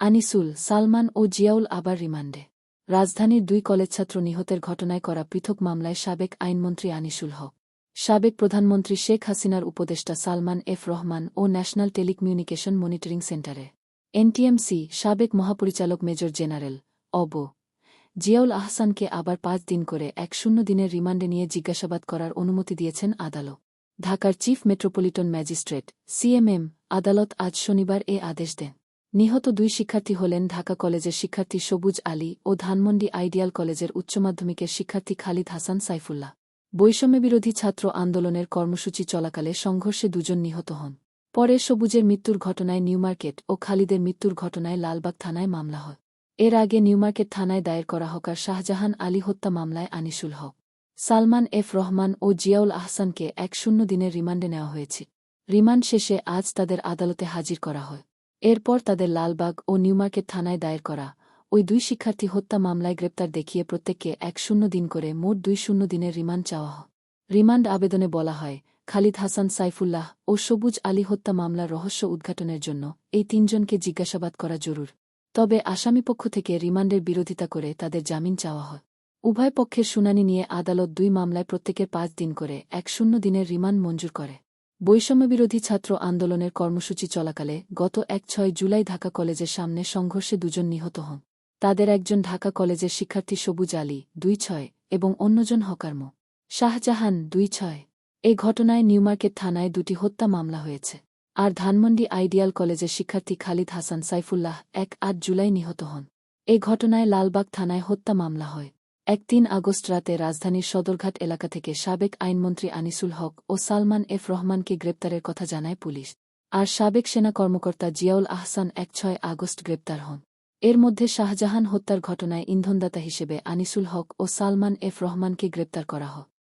আনিসুল, সালমান ও জিয়াউল আবার রিমান্ডে। রাজধানীর দুই কলেজ ছাত্র নিহতের ঘটনায় করা পৃথক মামলায় সাবেক আইনমন্ত্রী আনিসুল হক। সাবেক প্রধানমন্ত্রী শেখ হাসিনার উপদেষ্টা সালমান এফ রহমান ও ন্যাশনাল টেলিকমিউনিকেশন মনিটরিং সেন্টারে। এনটিএমসি, সাবেক মহাপরিচালক মেজর জেনারেল অব। জিয়াউল আহসানকে আবার পাঁচ দিন করে এক শূন্য দিনের রিমান্ডে নিয়ে জিজ্ঞাসাবাদ করার অনুমতি দিয়েছেন আদালত। ঢাকার চিফ মেট্রোপলিটন ম্যাজিস্ট্রেট, সিএমএম, আদালত আজ শনিবার এ আদেশ দেন। নিহত দুই শিক্ষার্থী হলেন ঢাকা কলেজের শিক্ষার্থী সবুজ আলী ও ধানমন্ডি আইডিয়াল কলেজের উচ্চ মাধ্যমিকের শিক্ষার্থী খালিদ হাসান সাইফুল্লাহ। বৈষম্যবিরোধী ছাত্র আন্দোলনের কর্মসূচি চলাকালে সংঘর্ষে দুজন নিহত হন। পরে সবুজের মৃত্যুর ঘটনায় নিউমার্কেট ও খালিদের মৃত্যুর ঘটনায় লালবাগ থানায় মামলা হয়। এর আগে নিউমার্কেট থানায় দায়ের করা হকার শাহজাহান আলী হত্যা মামলায় আনিসুল হক, সালমান এফ রহমান ও জিয়াউল আহসানকে এক শূন্য দিনের রিমান্ডে নেওয়া হয়েছে। রিমান্ড শেষে আজ তাদের আদালতে হাজির করা হয়। এরপর তাদের লালবাগ ও নিউমার্কেট থানায় দায়ের করা। ওই দুই শিক্ষার্থী হত্যা মামলায় গ্রেপ্তার দেখিয়ে প্রত্যেককে এক শূন্য দিন করে মোট দুই শূন্য দিনের রিমান্ড চাওয়া রিমান্ড আবেদনে বলা হয়, খালিদ হাসান সাইফুল্লাহ ও সবুজ আলী হত্যা মামলার রহস্য উদ্ঘাটনের জন্য এই তিনজনকে জিজ্ঞাসাবাদ করা জরুর। তবে আসামিপক্ষ থেকে রিমান্ডের বিরোধিতা করে তাদের জামিন চাওয়া হয়। উভয় পক্ষের শুনানি নিয়ে আদালত দুই মামলায় প্রত্যেকের পাঁচ দিন করে এক শূন্য দিনের রিমান্ড মঞ্জুর করে। বৈষম্যবিরোধী ছাত্র আন্দোলনের কর্মসূচি চলাকালে গত এক ছয় জুলাই ঢাকা কলেজের সামনে সংঘর্ষে দুজন নিহত হন। তাদের একজন ঢাকা কলেজের শিক্ষার্থী সবুজ আলী, দুই ছয়, এবং অন্যজন হকারম। শাহজাহান, দুই ছয়। এ ঘটনায় নিউমার্কেট থানায় দুটি হত্যা মামলা হয়েছে। আর ধানমন্ডি আইডিয়াল কলেজের শিক্ষার্থী খালিদ হাসান সাইফুল্লাহ এক আট জুলাই নিহত হন। এ ঘটনায় লালবাগ থানায় হত্যা মামলা হয়। এক তিন আগস্ট রাতে রাজধানীর সদরঘাট এলাকা থেকে সাবেক আইনমন্ত্রী আনিসুল হক ও সালমান এফ রহমানকে গ্রেপ্তারের কথা জানায় পুলিশ, আর সাবেক সেনা কর্মকর্তা জিয়াউল আহসান এক ছয় আগস্ট গ্রেপ্তার হন। এর মধ্যে শাহজাহান হত্যার ঘটনায় ইন্ধনদাতা হিসেবে আনিসুল হক ও সালমান এফ রহমানকে গ্রেপ্তার করা হয়।